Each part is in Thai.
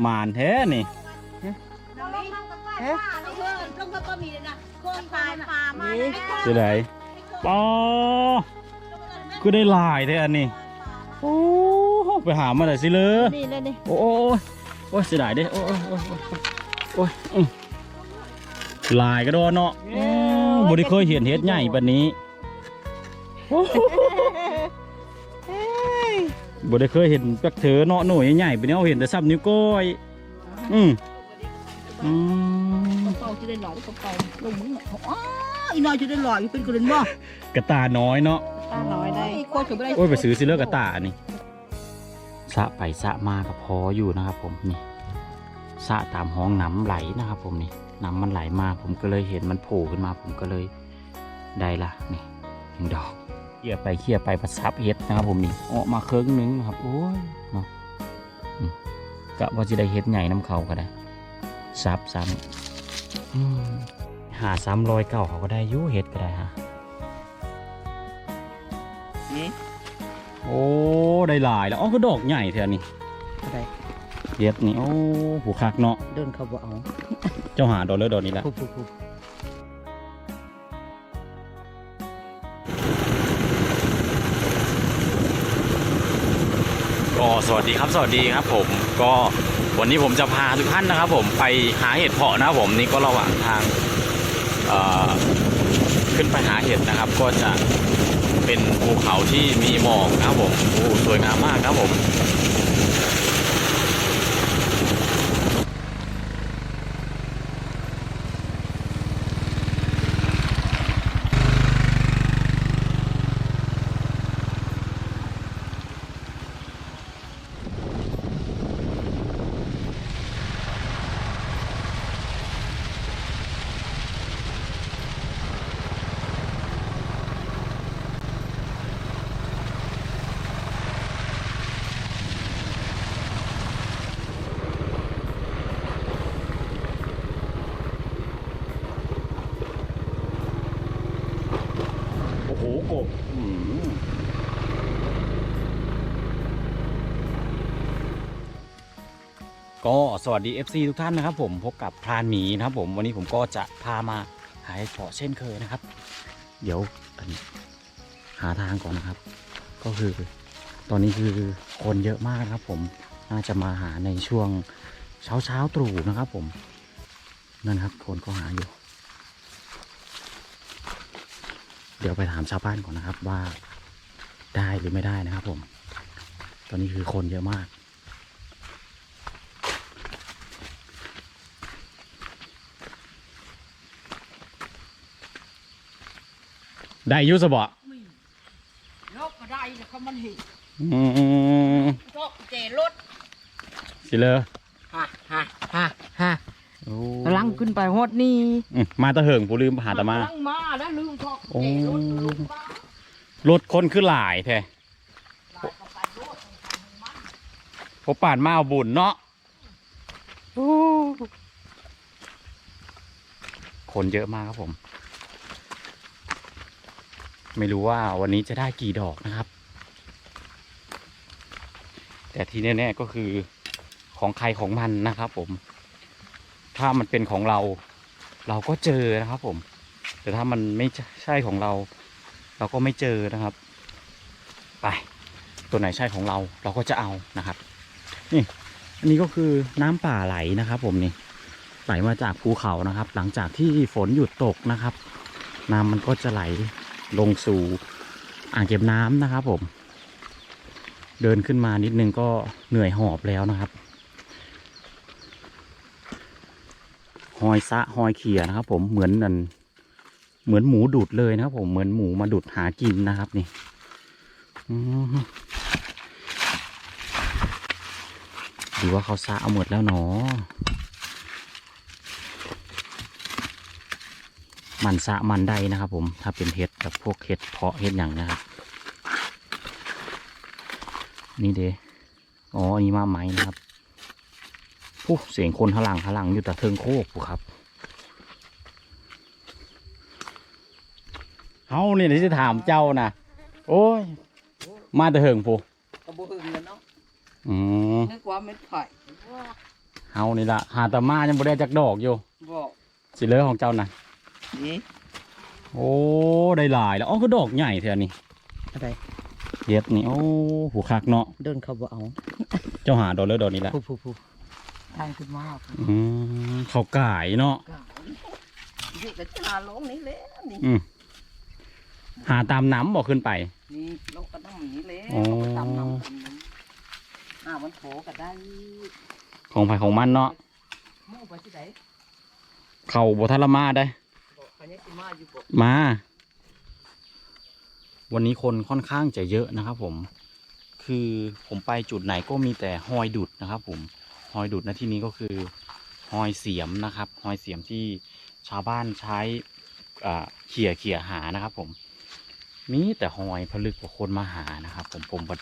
หมานแท้นี่เอ๊ะต้องก็มีเลยนะคนตายปลามาสิไดปอคือได้หลายแท้อันนี้โอ้ไปหามาได้สิเลยนี่เลยนี่โอ้โอ้โอ้ยโอ้ยเสียดายเด้โอ้ยโอ้ยโอ้ยโอ้ยอื้อลายก็โดนเนาะอืมบ่ได้เคยเห็นเฮ็ดใหญ่ปานนี้โอ้โห บ่ได้เคยเห็นปักเถอเนาะหน่วยใหญ่ๆปานนี้เอาเห็นแต่ซับนิ้วก้อยอืมอืมเป่าจะได้หล่อก็เป่าลงมืออ๋ออีน้อยจะได้หล่ออยู่เป็นกระเด็นบ่กระตาน้อยเนาะตาน้อยได้โคตรไม่ได้โอ้ยไปซื้อสิเลือกกระตาอันนี้สะไปสะมากับพออยู่นะครับผมนี่สะตามห้องน้ำไหลนะครับผมนี่น้ำมันไหลมาผมก็เลยเห็นมันโผล่ขึ้นมาผมก็เลยได้ละนี่หนึ่งดอกเขี่ยไปเขี่ยไปประซับเห็ดนะครับผมนี่ออกมาเครื่องนึงนะครับโอ้ยเนาะอืมกะว่าจะได้เห็ดใหญ่น้ำเขาก็ได้ซับซ้ำอืมหาซ้ำรอยเก่าเขาก็ได้อยุ่เห็ดก็ได้ฮะนี่โอ้ได้หลายแล้วอ๋อคือดอกใหญ่แท้นี่อะไรเย็ดนี่โอ้หูคักเนาะเดินเขาบ่เอา เจ้าหาดอกเลยดอกนี้ละ สวัสดีครับสวัสดีครับผมก็วันนี้ผมจะพาทุกท่านนะครับ ผมไปหาเห็ดเพาะนะครับผมนี่ก็ระหว่างทางขึ้นไปหาเห็ดนะครับ ก็จะเป็นภูเขาที่มีหมอกนะครับผมโอ้สวยงามมากครับผม ก็สวัสดี FC ทุกท่านนะครับ ผมพบกับพรานหมีนะครับ ผมวันนี้ผมก็จะพามาหาเห็ดเพาะเช่นเคยนะครับ เดี๋ยวอันหาทางก่อนนะครับ ก็คือ ตอนนี้คือคนเยอะมากนะครับ ผมน่าจะมาหาในช่วงเช้าเช้าตรู่นะครับ ผมนั่นครับ คนก็หาอยู่ เดี๋ยวไปถามชาวบ้านก่อนนะครับว่าได้หรือไม่ได้นะครับ ผม ตอนนี้คือคนเยอะมาก ได้อยุสบะลกก็ได้แล้วเขามันเห็นอืมก็เจรถสิเลยฮ่าฮ่าฮ่าฮ่าโอ้กำลังขึ้นไปฮอดนี่อืมมาตะเหิงผู้ลืมหาตะมา กำลังมาแล้วลืมทอกโอ้เจรถลงมารถคนคือหลายแท้ลายเข้าไปรถพบป่านมาเอาบุญเนาะโอ้คนเยอะมากครับผม ไม่รู้ว่าวันนี้จะได้กี่ดอกนะครับ แต่ที่แน่ๆก็คือของใครของมันนะครับ ผม ถ้ามันเป็นของเรา เราก็เจอนะครับ ผม แต่ถ้ามันไม่ใช่ของเรา เราก็ไม่เจอนะครับ ไปตัวไหนใช่ของเรา เราก็จะเอานะครับ นี่ อันนี้ก็คือน้ำป่าไหลนะครับ ผมนี่ไหลมาจากภูเขานะครับ หลังจากที่ฝนหยุดตกนะครับ น้ำมันก็จะไหล ลงสู่อ่างเก็บน้ำนะครับผม เดินขึ้นมานิดนึงก็เหนื่อยหอบแล้วนะครับ หอยซะหอยเขียนะครับผมเหมือนนันเหมือนหมูดุดเลยนะครับผมเหมือนหมูมาดุดหากินนะครับนี่อืมดูว่าเขาซะเอาหมดแล้วเนาะ มันซะมันได้นะครับ ผมถ้าเป็นเห็ดกับพวกเห็ดเพาะเห็ดอย่างนะครับ นี่เด้อ๋ออันนี้มาไหมนะครับผู้เสียงคนหลังหลังอยู่แต่เทิงโคกผู้ครับเฮาเนี่ยที่จะถามเจ้านะโอ้ย มาแต่เหิงผู้กระบุหึงแล้วเนาะอืมนึกว่าเม็ดไผ่เฮานี่ละหาแตามายังบ่ได้จักดอกอยู่บอกสิเหลือของเจ้าน่ะ นี่โอ้ได้หลายแล้วอ๋อคือดอกใหญ่แท้นี่อะไรเฮ็ดนี่โอ้หูคักเนาะเดินเขาบ่เอา เจ้าหาดอกเลยดอกนี้ละผู้ผู้ผู้ทางขึ้นมากอืมเขาก่ายเนาะก็นี่ก็จะหาลงนี่แหละนี่อืมหาตามน้ำบอกขึ้นไป นี่ลงก็ต้องหนีแล้วอ๋อตำน้ำตำน้ำอ่ามันโผก็ได้ของไผ่ของมันเนาะหมู่ไปที่ไหนเขาบทันละมาได้บ อกเขาเนี่ยสิมาอยู่บอกมา วันนี้คนค่อนข้างจะเยอะนะครับ ผม คือผมไปจุดไหนก็มีแต่หอยดุดนะครับ ผมหอยดุดนะที่นี้ก็คือหอยเสียมนะครับหอยเสียมที่ชาวบ้านใช้อ่าเขี่ยเขี่ยหานะครับ ผมมีแต่หอยผลึกกว่าคนมาหานะครับ ผมผมบัด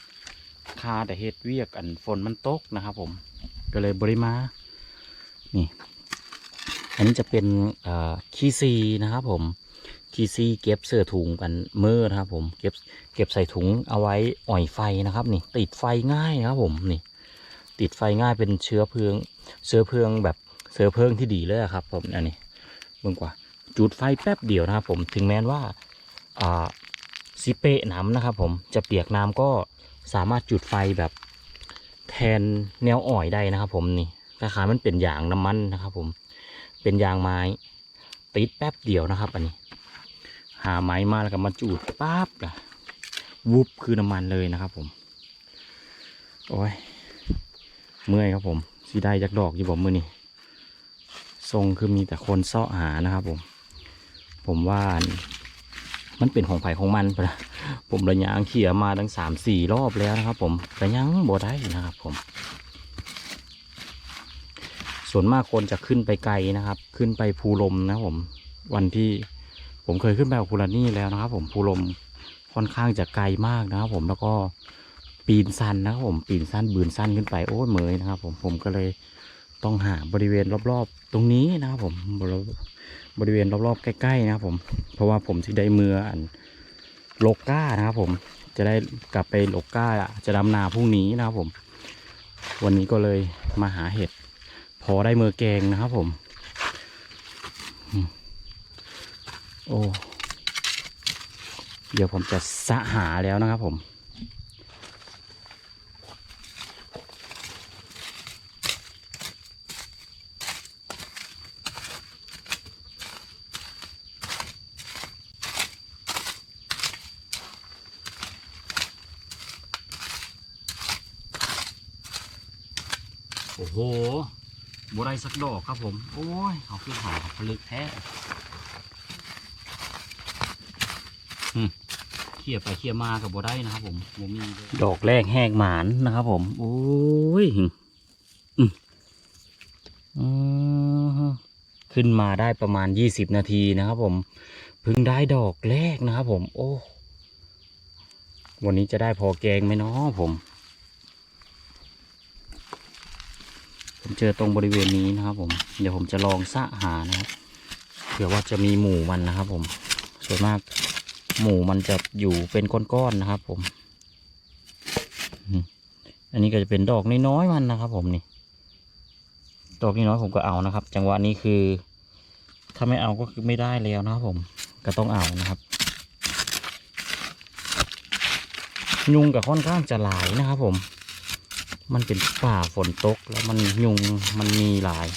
คาแต่เฮ็ดเวียกอันฝนมันตกนะครับ ผมก็เลยบริมา นี่ อันนี้จะเป็นเอ่อขี้ซีนะครับผมขี้ซีเก็บเสื้อถุงกันเมื่อนะครับ ผมเก็บเก็บใส่ถุงเอาไว้อ่อยไฟนะครับนี่ติดไฟง่ายนะครับผมนี่ติดไฟง่ายเป็นเชื้อเพลิงเชื้อเพลิงแบบเชื้อเพลิงที่ดีเลยครับผมอันนี้เบิ่งกว่าจุดไฟแป๊บเดียวนะครับผมถึงแม้ว่าซิเปะน้ำนะครับผมจะเปียกน้ำก็สามารถจุดไฟแบบแทนแนวอ่อยได้นะครับผมนี่คล้ายๆมันเป็นอย่างน้ำมันนะครับผม เป็นยางไม้ ติดแป๊บเดียวนะครับ อันนี้ หาไม้มาแล้วก็มาจูดปั๊บนะวุบคือน้ำมันเลยนะครับ ผม โอ้ย เมื่อยครับผมสีได้จักดอกอยู่ผมมือนี่ทรงคือมีแต่คนเสาะหานะครับ ผม ผมว่ามันเป็นของไผ่ของมันปะนะผมระยางเขี่ยมาตั้งสามสี่รอบแล้วนะครับ ผมระยังบ่ได้นะครับ ผม ส่วนมากคนจะขึ้นไปไกลนะครับ ขึ้นไปภูลมนะผมวันที่ผมเคยขึ้นไปกับภูรานี่แล้วนะครับ ผมภูลมค่อนข้างจะไกลมากนะครับ ผมแล้วก็ปีนสั้นนะครับผมปีนสั้นบืนสั้นขึ้นไปโอ้ยเหมยนะครับ ผมผมก็เลยต้องหาบริเวณรอบๆ ตรงนี้นะครับ ผมบริบริเวณรอบๆใกล้ๆนะครับ ผมเพราะว่าผมที่ได้มืออันโลก้านะครับ ผมจะได้กลับไปโลก้าจะดำนาพรุ่งนี้นะครับ ผม วันนี้ก็เลยมาหาเห็ด พอได้มือแกงนะครับผมอืมโอ้ เดี๋ยวผมจะสะหาแล้วนะครับผม โอ้โห บัวได้สักดอกครับผม โอ้ยเขาคือหาผลึกแท้เขี่ยไปเขี่ยมากับบัวได้นะครับผมบมีดอกแรกแหกหมานนะครับผม โอ้ยอขึ้นมาได้ประมาณยี่สิบนาทีนะครับผมเพิ่งได้ดอกแรกนะครับผม โอ้ วันนี้จะได้พอแกงไหมเนาะผม ผมเจอตรงบริเวณนี้นะครับผมเดี๋ยวผมจะลองสะหานะครับเผื่อว่าจะมีหมู่มันนะครับ ผมส่วนมากหมู่มันจะอยู่เป็นก้อนๆนะครับ ผม อันนี้ก็จะเป็นดอกน้อยๆมันนะครับ ผมนี่ ดอกน้อยๆผมก็เอานะครับ จังหวะนี้คือ ถ้าไม่เอาก็คือไม่ได้แล้วนะครับ ผมก็ต้องเอานะครับ ยุงกับค่อนข้างจะหลายนะครับ ผม มันเป็นป่าฝนตกแล้วมันยุงมันมีหลาย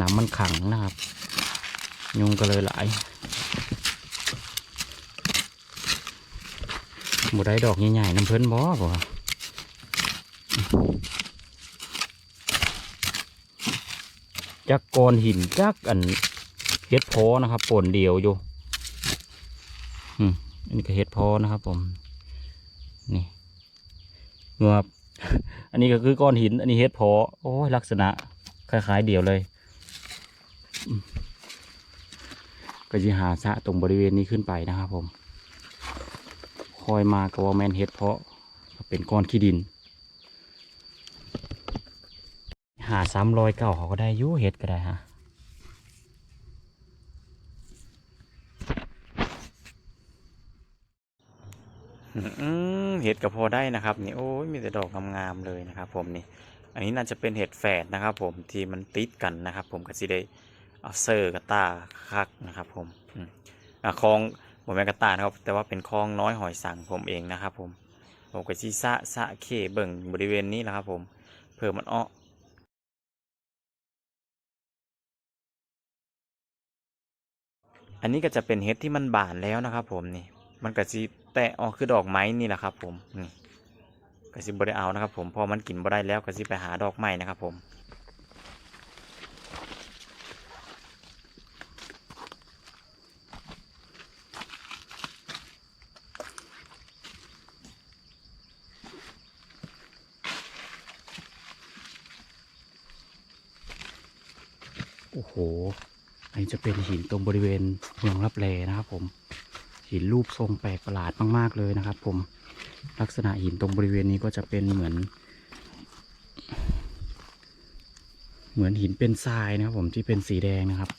น้ำมันขังนะครับ ยุงก็เลยหลายบ่ได้ดอกใหญ่ๆน้ำเพิ่นบ่บ่จักกอนหินจักอันเฮ็ดพอนะครับปนเดียวอยู่อืมอันนี้ก็เฮ็ดพอนะครับผม นี่เงือบ อันนี้ก็คือก้อนหิน อันนี้เฮ็ดเพอโอ้ยลักษณะคล้าย ๆ เดียวเลย ก็จะหาสะตรงบริเวณนี้ขึ้นไปนะครับผม คอยมาก็ว่าแมนเฮ็ดเพาะเป็นก้อนขี้ดิน หาซ้ำรอยเก่าเขาก็ได้ยุ่เฮ็ดก็ได้ฮะ เห็ดกับพอได้นะครับนี่โอ้ยมีแต่ดอกงามๆเลยนะครับ ผมนี่ อันนี้น่าจะเป็นเห็ดแฝดนะครับ ผมที่มันติดกันนะครับ ผมก็สิได้เอาเซอร์กับตาคักนะครับ ผมอะคลองผมแม่กระตานะครับ แต่ว่าเป็นคลองน้อยหอยสังผมเองนะครับ ผมผมก็สิสะสะเคเบิ่งบริเวณนี้นะครับ ผมเพื่อมันอ้ออันนี้ก็จะเป็นเห็ดที่มันบานแล้วนะครับ ผมนี่มันก็สิ แตะออกคือดอกไม้นี่แหละครับ ผมนี่ก็สิบ่ได้เอานะครับ ผมพอมันกินบ่ได้แล้วก็สิไปหาดอกไม้นะครับ ผมโอ้โหอันนี้จะเป็นหินตรงบริเวณเมืองรับแลนะครับผม หินรูปทรงแปลกประหลาดมาก ๆ เลยนะครับ ผมลักษณะหินตรงบริเวณนี้ก็จะเป็นเหมือน เหมือนหินเป็นทรายนะครับ ผมที่เป็นสีแดงนะครับ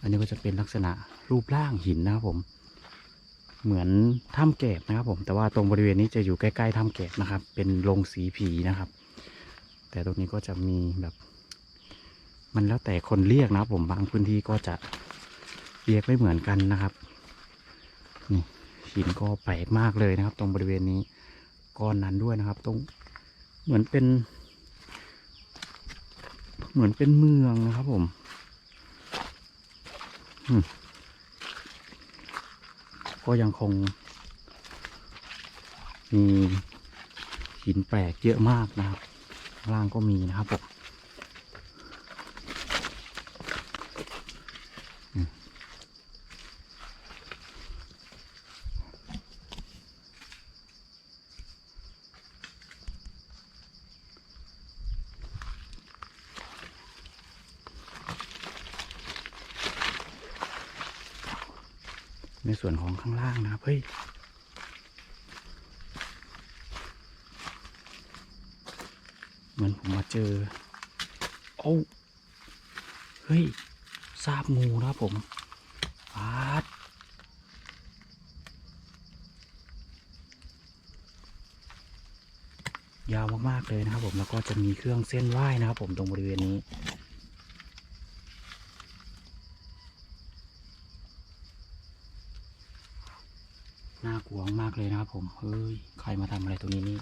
อันนี้ก็จะเป็นลักษณะรูปร่างหินนะครับผม เหมือนถ้ำแกบนะครับ ผม แต่ว่าตรงบริเวณนี้จะอยู่ใกล้ๆถ้ำแกบนะครับ เป็นโรงสีผีนะครับ แต่ตรงนี้ก็จะมีแบบ มันแล้วแต่คนเรียกนะครับ ผมบางพื้นที่ก็จะเรียกไม่เหมือนกันนะครับ นี่หินก็แปลกมากเลยนะครับ ตรงบริเวณนี้ก้อนนั้นด้วยนะครับ ตรงเหมือนเป็น เหมือนเป็นเมืองนะครับผมก็ยังคง มีหินแปลกเยอะมากนะครับล่างก็มีนะครับผม ข้างล่างนะครับเฮ้ยเหมือนผมมาเจอโอ้าเฮ้ยซาบงูนะครับผมปาดยาวมากๆเลยนะครับผมแล้วก็จะมีเครื่องเส้นไหว้นะครับผมตรงบริเวณนี้ น่ากลัวมากเลยนะครับผม เฮ้ย ใครมาทำอะไรตรงนี้นี่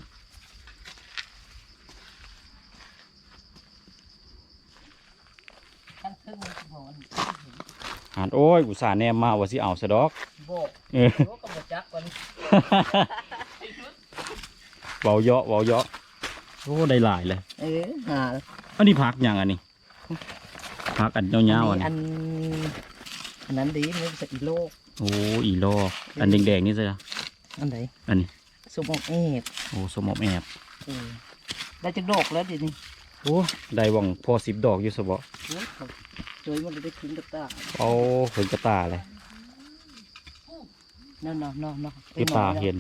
ทั้งครึ่งมันหอนหานโอ้ยอุตส่าห์แนมมาว่าสิเอาสะดอก โบกเออโบกกับบจักวันเบาเยาะเบาเยาะโอ้ได้หลายเลย เออหาอันนี้พักอย่างอันนี้พักอันยาวๆอันอันี้นอันนั้นดีมันจะอีโลกโอ้อีโลอันแดงๆนี่สิ อันไหนอันนี้สมองเอฟโอ้สมอบแอบเออได้จักดอกแล้วเดี๋ยวนี้โอ้ได้หวังพอสิบดอกอยู่สบอโอ้ยเขาโดยมันได้ขึ้นกับตาเอาเห็นกระตาเลยเนาะเนาะเนาะเนาะคือตาเห็น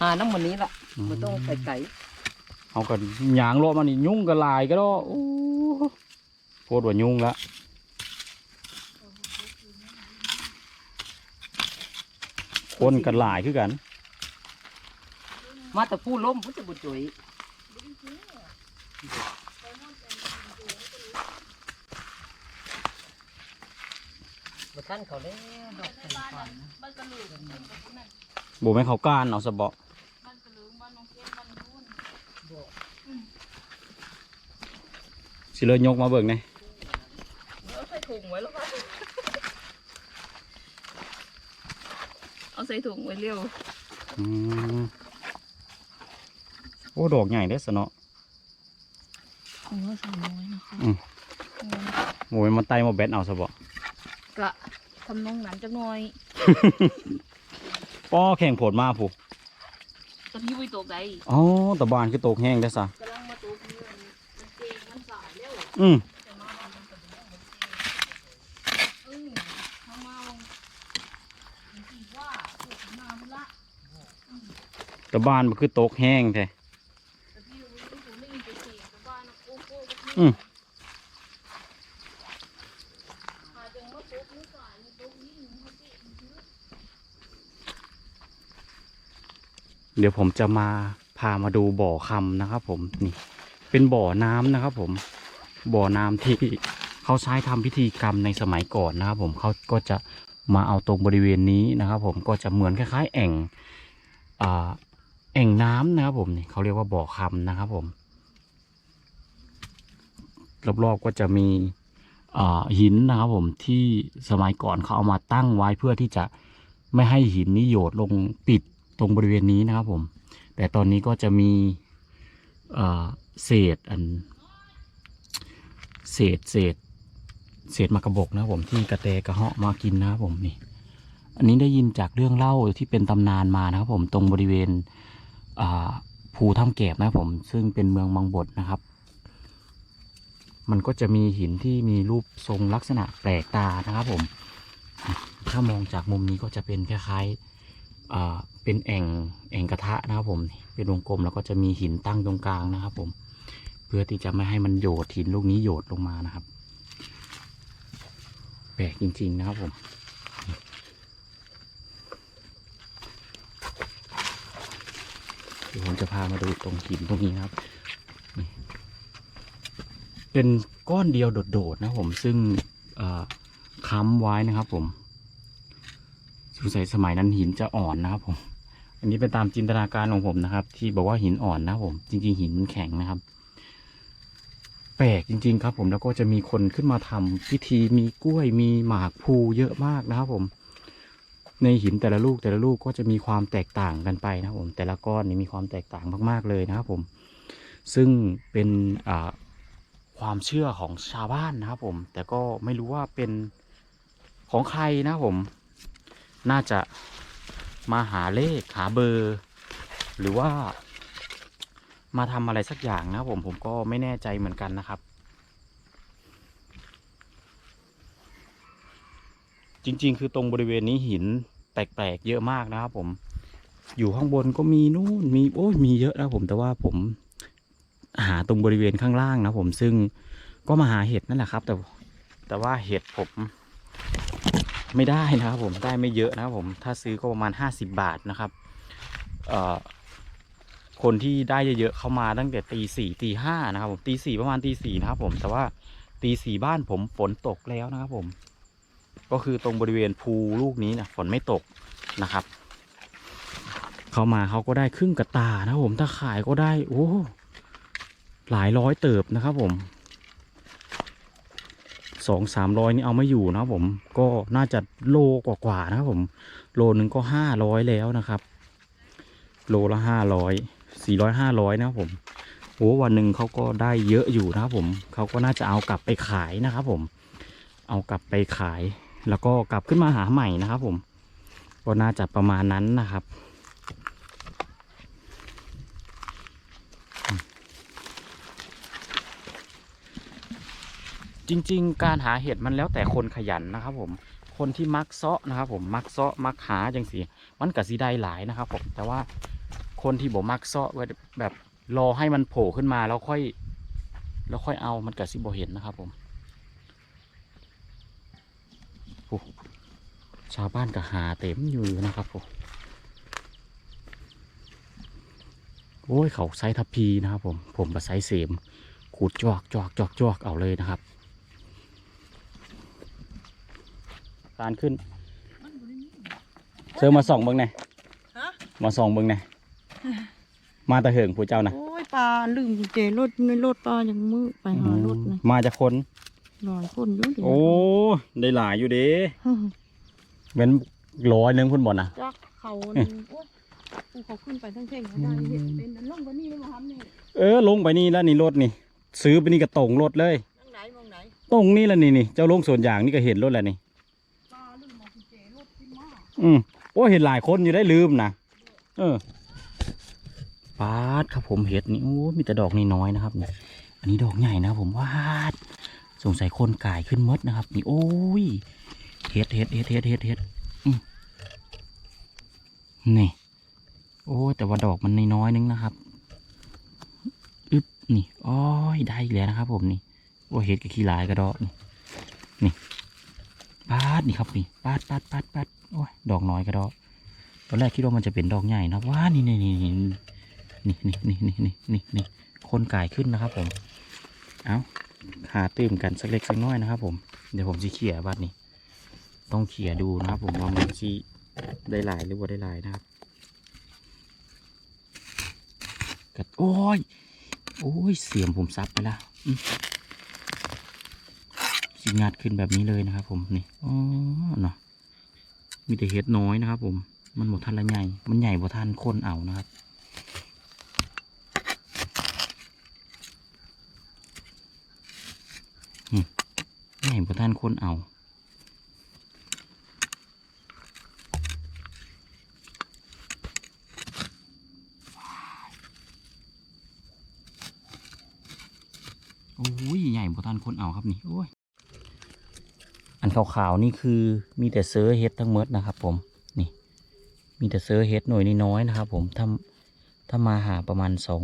หาน้ำมันนี้ละอืมมันต้องไปไก่เอากันยางโลดมานี่ยุ่งกันลายก็ได้โอ้โคตรว่ายุ่งละ คนกันหลายคือกัน มาแต่ผู้ล้มผู้จะบุจุยบ่ท่านเขาได้ดอกเป็นฟันโบแม่นเขาก้านเอาสะเบาะสิเลยยกมาเบิกไงเอาใส่ถุงไว้แล้วค่ะเอา ใส่ถุงไว้เร็วอืมโอ้ดอกใหญ่เด้อสะเนาะโอ้ยใส่น้อยนะคะโบแม่นมันไตมาแบดเอาสะเบาะกะทำนองนั้นจักหน่อยป้อแข่งโผดมาผู้ตอนที่วิตกใดอ๋อตะบานคือตกแห้งได้อซะกำลังมาตกเงินมันเจงมันสายเร็วอืม แต่มามันก็บ่ได้เออทำมามันคิดว่าพวกมามันละ ตะบ้านมันคือตกแห้งแท้แต่พี่รู้ว่าผมไม่มีเสียงแต่บ้านนะโอ้โหอืมเขาเจ๊มันคือเดี๋ยวผมจะมาพามาดูบ่อคำนะครับ ผมนี่ เป็นบ่อน้ำนะครับ ผมบ่อน้ำที่เขาใช้ทำพิธีกรรมในสมัยก่อนนะครับ ผมเขาก็จะมาเอาตรงบริเวณนี้นะครับ ผมก็จะเหมือนคล้าย ๆ แอ่งอ่า แอ่งน้ำนะครับผมนี่เขาเรียกว่าบ่อคำนะครับผมรอบๆก็จะมีหินนะครับผมที่สมัยก่อนเขาเอามาตั้งไว้เพื่อที่จะไม่ให้หินนี้โยดลงปิดตรงบริเวณนี้นะครับผม แต่ตอนนี้ก็จะมีเศษอัน เศษเศษเศษมากระบอกนะครับผมที่กระแตกระเหาะมากินนะครับผมนี่ อันนี้ได้ยินจากเรื่องเล่าที่เป็นตำนานมานะครับผมตรงบริเวณ ภูถ้ำแกบนะผมซึ่งเป็นเมืองบางบดนะครับ มันก็จะมีหินที่มีรูปทรงลักษณะแปลกตานะครับผม ถ้ามองจากมุมนี้ก็จะเป็นคล้ายๆเป็นแอ่งแอ่งกระทะนะครับผมเป็นวงกลมแล้วก็จะมีหินตั้งตรงกลางนะครับ ผม เพื่อที่จะไม่ให้มันโยดหินลูกนี้โยดลงมานะครับ แปลกจริง ๆ นะครับผม ดี๋ยวผมจะพามาดูตรงหินตรงนี้นะครับ เป็นก้อนเดียวโดดๆนะผมซึ่งค้ำไว้นะครับผมสงสัยสมัยนั้นหินจะอ่อนนะครับผม อันนี้เป็นตามจินตนาการของผมนะครับ ที่บอกว่าหินอ่อนนะครับผม จริง ๆ หินมันแข็งนะครับ แปลกจริง ๆ ครับ ผมแล้วก็จะมีคนขึ้นมาทำพิธีมีกล้วยมีหมากพลูเยอะมากนะครับผม ในหินแต่ละลูกแต่ละลูกก็จะมีความแตกต่างกันไปนะครับผมแต่ละก้อนนี่มีความแตกต่างมาก ๆเลยนะครับผมซึ่งเป็นความเชื่อของชาวบ้านนะครับผม แต่ก็ไม่รู้ว่าเป็นของใครนะครับผม น่าจะมาหาเลขหาเบอร์ หรือว่ามาทำอะไรสักอย่างนะครับผมผมก็ไม่แน่ใจเหมือนกันนะครับ จริง ๆ คือตรงบริเวณนี้หินแปลกๆเยอะมากนะครับผม อยู่ข้างบนก็มีนู่นมีโอ้ยมีเยอะนะผมแต่ว่าผมหาตรงบริเวณข้างล่างนะผมซึ่งก็มาหาเห็ดนั่นแหละครับ แต่แต่ว่าเห็ดผม ไม่ได้นะครับผมได้ไม่เยอะนะครับผมถ้าซื้อก็ประมาณห้าสิบบาทนะครับเอ่อคนที่ได้เยอะๆเข้ามาตั้งแต่ตีสี่ตีห้านะครับผมตีสี่ประมาณตีสี่นะครับผมแต่ว่าตีสี่บ้านผมฝนตกแล้วนะครับผม ก็คือตรงบริเวณภูลูกนี้นะฝนไม่ตกนะครับ เขามาเขาก็ได้ครึ่งกระตานะผมถ้าขายก็ได้โอ้หลายร้อยเติบนะครับผมสองสามร้อยนี่เอาไม่อยู่นะผมก็น่าจะโลกว่าๆนะครับผม โลนึงก็ห้าร้อยแล้วนะครับ โลละห้าร้อยสี่ร้อยห้าร้อยนะครับผมโอ้วันหนึ่งเขาก็ได้เยอะอยู่นะครับผมเขาก็น่าจะเอากลับไปขายนะครับผม เอากลับไปขาย แล้วก็กลับขึ้นมาหาใหม่นะครับผมก็น่าจะประมาณนั้นนะครับ จริงๆ การหาเห็ดมันแล้วแต่คนขยันนะครับผมคนที่มักเซาะนะครับ ผมมักเซาะมักหาจังสีมันก็สิได้หลายนะครับผมแต่ว่าคนที่บ่มักเซาะแบบรอให้มันโผล่ขึ้นมาแล้วค่อย แล้วค่อยเอามันก็สิบ่เห็นนะครับผม โอ้ชาวบ้านก็หาเต็มอยู่นะครับผมโอ้ยเขาไซทัพพีนะครับผม ผมมาไซเสมขูดจอกจอกจอกจอกเอาเลยนะครับ การขึ้นมันบ่ได้มีเชิญมาส่องเบิ้งหน่อยฮะมาส่องเบิ้งหน่อยมาตะเหิงผู้เจ้านะโอ้ยปลาลืมกุญแจรถในรถปลาอย่างมือไปหารถนะมาจากคนห ลายคนอยู่ดิโอ้ได้หลายอยู่เด้เป็นร้อยหนึงคุณบ่นะ จักเขานี่โอ้ยกูเขาขึ้นไปทั้งเท่งเขาได้เห็นเป็นอันล่องกว่านี้เลยมาทำนี่เออลงไปนี่แล้วนี่รถนี่ ซื้อไปนี่ก็ตรงรถเลยมองไหนมองไหนตรงนี่แล้วนี่นี่เจ้าลงส่วนอย่างนี่ก็เห็นรถแล้วนี่ปลาลืมเอากุญแจรถขึ้นมาอืมโอ้เห็นหลายคนอยู่ได้ลืมนะเออปาดครับผมเห็ดนี่โอ้มีแต่ดอกนี่น้อยนะครับนี่อันนี้ดอกใหญ่นะครับผมวาด สงสัยคนก่ายขึ้นมดนะครับ นี่โอ้ยเห็ดเห็ดเห็ดเห็ดเห็ดเห็ดนี่โอ้แต่ว่าดอกมันน้อยนึงนะครับอึบนี่อ้อยได้อีกแล้วนะครับ ผมนี่โอ้เห็ดกับขี้ลายกระดอกนี่นี่ปาดนี่ครับนี่ปาดปาดปาดปาดโอ้ยดอกน้อยกระดอกตอนแรกคิดว่ามันจะเป็นดอกใหญ่นะว้านี่นี่นี่นี่นี่นี่นี่นี่นี่นี่คนกายขึ้นนะครับ ผม เอา หาตื่มกันสักเล็กสักน้อยนะครับผมเดี๋ยวผมจะเขี่ยบัดนี้ ต้องเขี่ยดูนะครับผมว่ามันสิได้หลายหรือว่าได้หลายนะครับกัดโอ้ยโอ้ยเสียมผมซับไปแล้วอืมสิงัดขึ้นแบบนี้เลยนะครับ ผมนี่อ๋อเนาะมีแต่เห็ดน้อยนะครับ ผมมันหมดทันละใหญ่ มันใหญ่กว่าทันคนเอานะครับ ใหญ่กว่านคนเอาโอ้ยใหญ่บ่ทันคนเอาครับนี่โอ้ยอันขาวๆนี่คือมีแต่เซอร์เฮดทั้งหมดนะครับ ผมนี่มีแต่เซอร์เฮดหน่วยน้อยๆนะครับ ผมถ้าถ้ามาหาประมาณสอง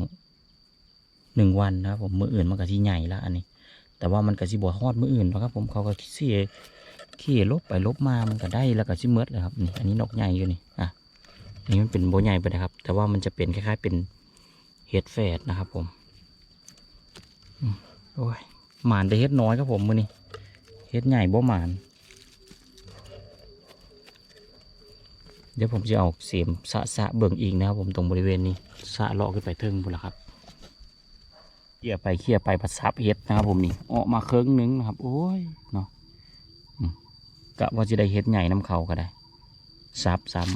หนึ่งวันนะครับผมมืออื่นมันก็ที่ใหญ่ละอันนี้ แต่ว่ามันก็สิบ่ฮอดมืออื่นหรอกครับ ผมเขาก็เสียขี่ลบไปลบมามันก็ได้แล้วก็สิเมดเลยครับนี่อันนี้นกใหญ่อยู่นี่อะนี่มันเป็นโบใหญ่ไปนะครับ แต่ว่ามันจะเป็นคล้ายๆเป็นเฮ็ดแฝดนะครับ ผมโอ้ยหมานได้เฮ็ดน้อยครับผมมือนี้เฮ็ดใหญ่บ่หมาน เดี๋ยวผมจะเอาเสียมสะสะเบิ่งอีกนะครับผมตรงบริเวณนี้สะเลาะขึ้นไปเทิงพุ่นละครับ ขี่ยไปเขี่ยไปผัดซับเฮ็ดนะครับผมนี่ออกมาเครื่งหนึงนะครับ โอ้ยเนาะกะว่าจะได้เฮ็ดใหญ่น้ำเขาก็ได้ซับซ้ำ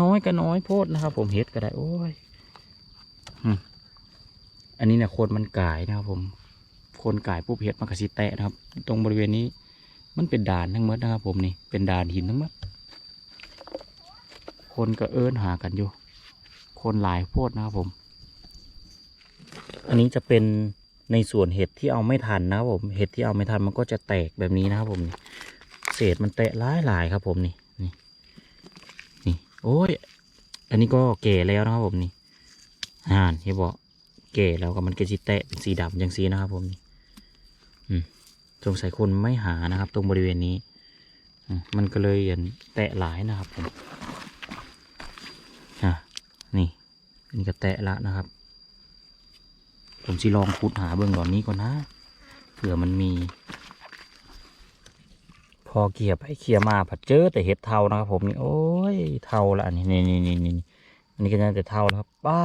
น้อยก็น้อยโพดนะครับ ผมเฮ็ดก็ได้ โอ้ยอันนี้เนี่ยโคนมันกายนะครับ ผมโคนกายปุ๊บเฮ็ดมันกระสิแตะนะครับ ตรงบริเวณนี้ มันเป็นด่านทั้งหมดนะครับ ผมนี่เป็นด่านหินทั้งหมด คนก็เอิ้นหากันอยู่ คนหลายโพดนะครับผม อันนี้จะเป็นในส่วนเห็ดที่เอาไม่ทันนะครับผม เห็ดที่เอาไม่ทันมันก็จะแตกแบบนี้นะครับผมนี่เศษมันแตะหลายหลายๆครับผมนี่นี่นี่โอ้ย อันนี้ก็แก่แล้วนะครับผมนี่อ่านเฮียบอกแก่แล้วก็มันก็จะแตะเป็นสีดำอย่างสีนะครับผมนี่อืมสงสัยคนไม่หานะครับ ตรงบริเวณนี้ มันก็เลยยันแตะหลายนะครับผม นี่อันนี้ก็แตะละนะครับ ผมสิลองขุดหาเบื้องก่อนนี้ก่อนนะเผื่อมันมี พอเกี่ยไปเกี่ยมาผัดเจอแต่เห็ดเทานะครับ ผมนี่โอ้ยเทาละอันนี้นี่นี่นี่นี่อันนี้ก็น่าจะเทาแล้วครับป้า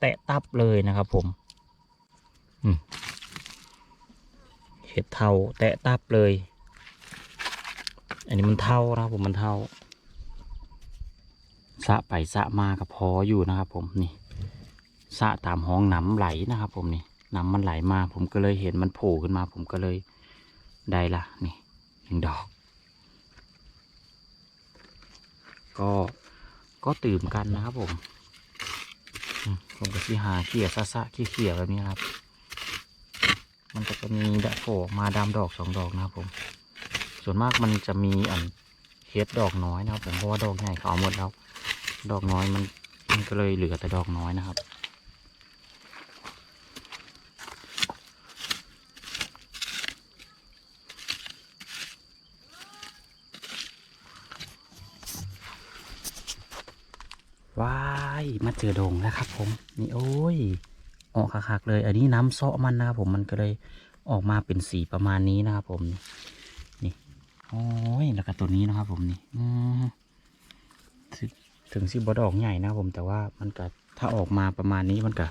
แตะตับเลยนะครับผมอืมเห็ดเทาแตะตับเลย อันนี้มันเทานะครับผมมันเทา สะไปสะมากับพออยู่นะครับ ผมนี่สะตามห้องน้ำไหลนะครับ ผมนี่น้ำมันไหลมา ผมก็เลยเห็นมันโผล่ขึ้นมา ผมก็เลยได้ละนี่หนึ่งดอก ก็ก็ตื่มกันนะครับผมผมก็สิหาเขี่ยซะซะเขี่ยเขี่ยแบบนี้ครับ มันก็จะมีดอกโผล่มาดำดอกสองดอกนะครับผม ส่วนมากมันจะมีอันเฮ็ดดอกน้อยนะครับผมเพราะว่าดอกใหญ่เขาเอาหมดแล้ว ดอกน้อยมันมันก็เลยเหลือแต่ดอกน้อยนะครับ ว้ายมาเจอโดงแล้วครับ ผม นี่โอ้ย ออกคักๆเลย อันนี้น้ำเซาะมันนะครับผมมันก็เลยออกมาเป็นสีประมาณนี้นะครับผม นี่นี่โอ้ย แล้วก็ตัวนี้นะครับผมนี่ อืม ถึงสิบดอกใหญ่นะผมแต่ว่ามันก็ถ้าออกมาประมาณนี้มันก็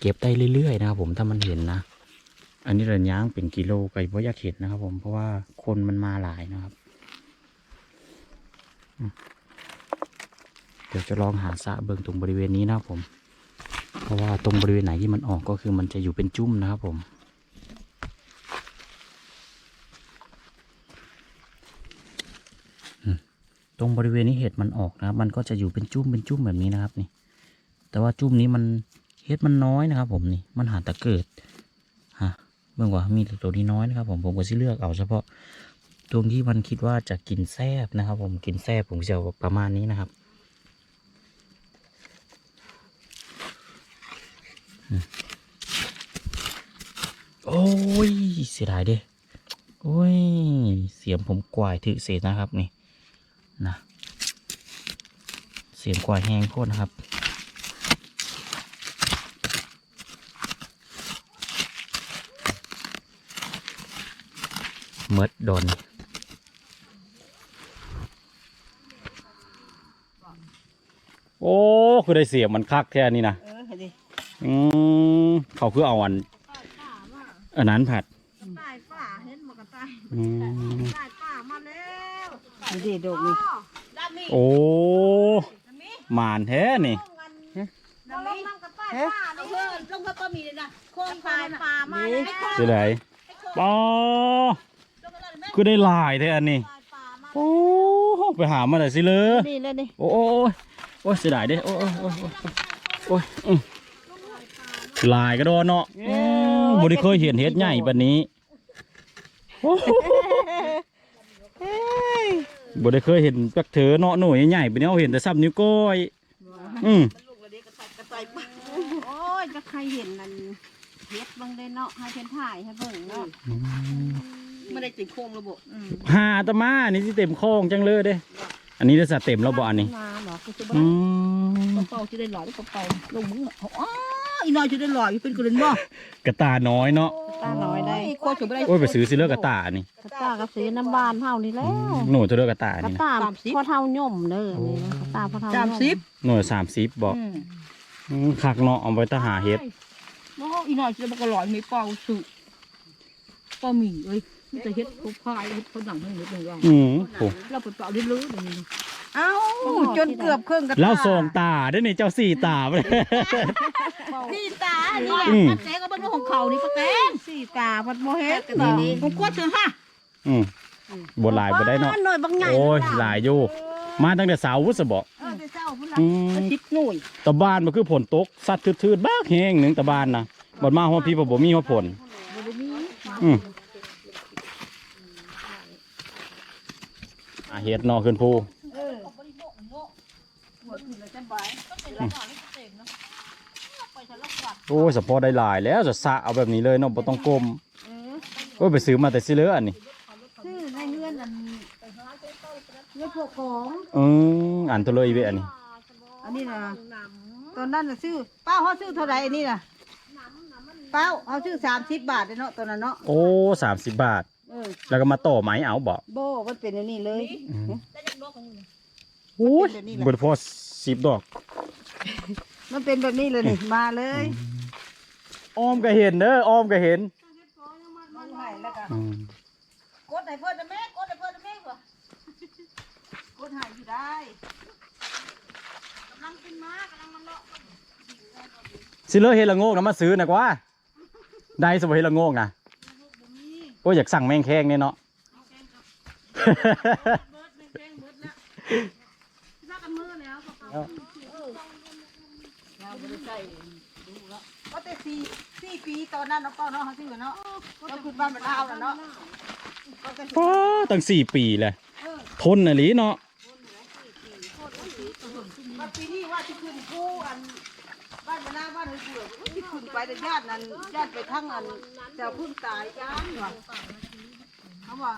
เก็บได้เรื่อยๆนะครับผมถ้ามันเห็นนะ อันนี้เรนย่างเป็นกิโลไก่บ่อยากเห็นนะครับผมเพราะว่าคนมันมาหลายนะครับ เดี๋ยวจะลองหาสะเบิงตรงบริเวณนี้นะครับผม เพราะว่าตรงบริเวณไหนที่มันออกก็คือมันจะอยู่เป็นจุ้มนะครับผมอืม ตรงบริเวณนี้เห็ดมันออกนะครับ มันก็จะอยู่เป็นจุ้มเป็นจุ้มแบบนี้นะครับนี่ แต่ว่าจุ้มนี้มันเห็ดมันน้อยนะครับ ผมนี่ มันหาแต่เกิดฮะเมื่อว่ามีตัวนี้น้อยนะครับ ผมผมก็สิเลือกเอาเฉพาะตรงที่มันคิดว่าจะกินแซบนะครับ ผมกินแซบผมจะประมาณนี้นะครับโอ้ยเสียดายเด้โอ้ย เสียมผมกวายถือเศษนะครับนี่ นะเสียงกว่าแห้งโคตรนะครับเมดดนโอ้คือได้เสียงมันคักแค่นี้นะเออเห็นดิอืมเขาคือเอาอันอันนั้นผัดตายป่าเห็นบ่กระตายอืมตายป่ามาแล้ว เห็นดิดอกนี่ดามีโอ้หมานแท้นี่ดามีมันกระตายป่าเด้อลงกับป้ามีเลยนะโค้งตายป่ามาเลยสิไหนปอคือได้หลายแท้อันนี้โอ้ไปหามาได้สิเลยนี่แล้วนี่โอ้โอ้โอ้ยโอ้ยเสียดายเด้โอ้ยโอ้ยโอ้ยโอ้ยอืมหลายก็โดนเนาะอืมบ่ได้เคยเห็นเฮ็ดใหญ่ปานนี้โอ้โห บ่ได้เคยเห็นจักเถอเนาะหน่วยใหญ่ๆปานนี้เอาเห็นแต่ซับนิ้วก้อยอืมโอ้ยจะใครเห็นนั่นเฮ็ดเบิ่งได้เนาะให้เพิ่นถ่ายให้เบิ่งเนาะไม่ได้ติดโค้งระบบอืมหาตะมานี่สิเต็มคลองจังเลยเด้ อันนี้ได้สะเต็มแล้วบ่อันนี้มาเหรอคือจะอืมเป่าจะได้หล่อได้เป่าลงมืออ๋ออี น้อยจะได้หล่ออยู่เป็นกระเด็นบ่กระตาน้อยเนาะตาน้อยได้โคตรจะไม่ได้โอ้ยไปซื้อสิเลือกกระตานี่กระตากระสีน้ำบานเฮานี่แล้อืวมหน่วยตัวเลือกกระตากระนี่นะตาพอเท่าย่อมเด้อนี่นะกระตาพอเท่าสามสิบหน่วยสามสิบบอกอืมคักเนาะเอาไว้ตาหาเฮ็ดโอ้อีน้อยจะบอกหล่อมีเป่าสุเป่าหมี่เอ้ยมีแต่เฮ็ดเขาพายเฮ็ดเขาดังทั้งหมดเลยว่าอืมโหเราไปเป่าได้ลื้อเลยนี่เอ้าจนเกือบครึ่งกระเล่าสองตาได้อนี่เจ้าสี่ตาไปเลย สี่ตาอันนี้อืมแจ๊ก็เป็นของเขานี่ปะแตงสี่ตาพัดโมเฮ็ดตานี้ผมกวดเถอะฮะอืมบนหลายบ่ได้เนาะหน่อยบางใหญ่โอ้ยหลายอยู่ มาตั้งแต่เสาร์วุสบอกเออแต่เจ้าพุ่นอืมสิบหน่วยตะบานมันคือผลตกสัตว์ทืดๆบ้ากแห้งหนึ่งตะบานนะบดมาหัวพี่บ่บ่มีหัวผล อืมอะเฮ็ดเนอขึ้นภู โอ้ยสะพอได้หลายแล้วจะสะเอาแบบนี้เลยเนาะบ่ต้องกลมโอ้ยไปซื้อมาแต่สิเลออันนี้ชื่อในเฮือนอันเฮือนพวกของอืมอันตัวเลยอีเวอันนี้ อันนี้นะตอนนั้นน่ะซื้อป้าเขาซื้อเท่าไหร่อันนี้น่ะเป้าเขาซื้อสามสิบบาทเลยเนาะตอนนั้นเนาะโอ้สามสิบบาทเออแล้วก็มาต่อไหมเอาบ่โบมันเป็นอันนี้เลยโอ้ยเบิดพอสิบดอก มันเป็นแบบนี้เลยนี่มาเลยอ้อมก็เห็นเด้ออ้อมก็เห็นมันให้แล้วก็อืมกดให้เพิ่นนะแม่กดให้เพิ่นนะแม่บ่กดให้อยู่ได้กำลังขึ้นมากำลังมันเลาะสิเลอเฮดละโงกนะมาซื้อนะกว่าได้สมเฮดละโงกนะโอ้ยอยากสั่งแมงแข้งเนี่ยเนาะซักกันมือแล้วพวกเขาก็แต่ สี่สี่ปีตอนนั้นเนาะป้าเนาะเขาซื้อเนาะเราขึ้นบ้านเป็นดาวแล้วเนาะก็แต่ป้าตั้งสี่ปีเลยทนน่ะหลีเนาะมาปีนี้ว่าที่ขึ้นกูอันบ้านเป็นดาวบ้านเฮ้ยกูเหรอที่ขึ้นไปแต่ญาตินั้นญาติไปทั้งอันเจ้าพึ่งตายจ้าเขาว่า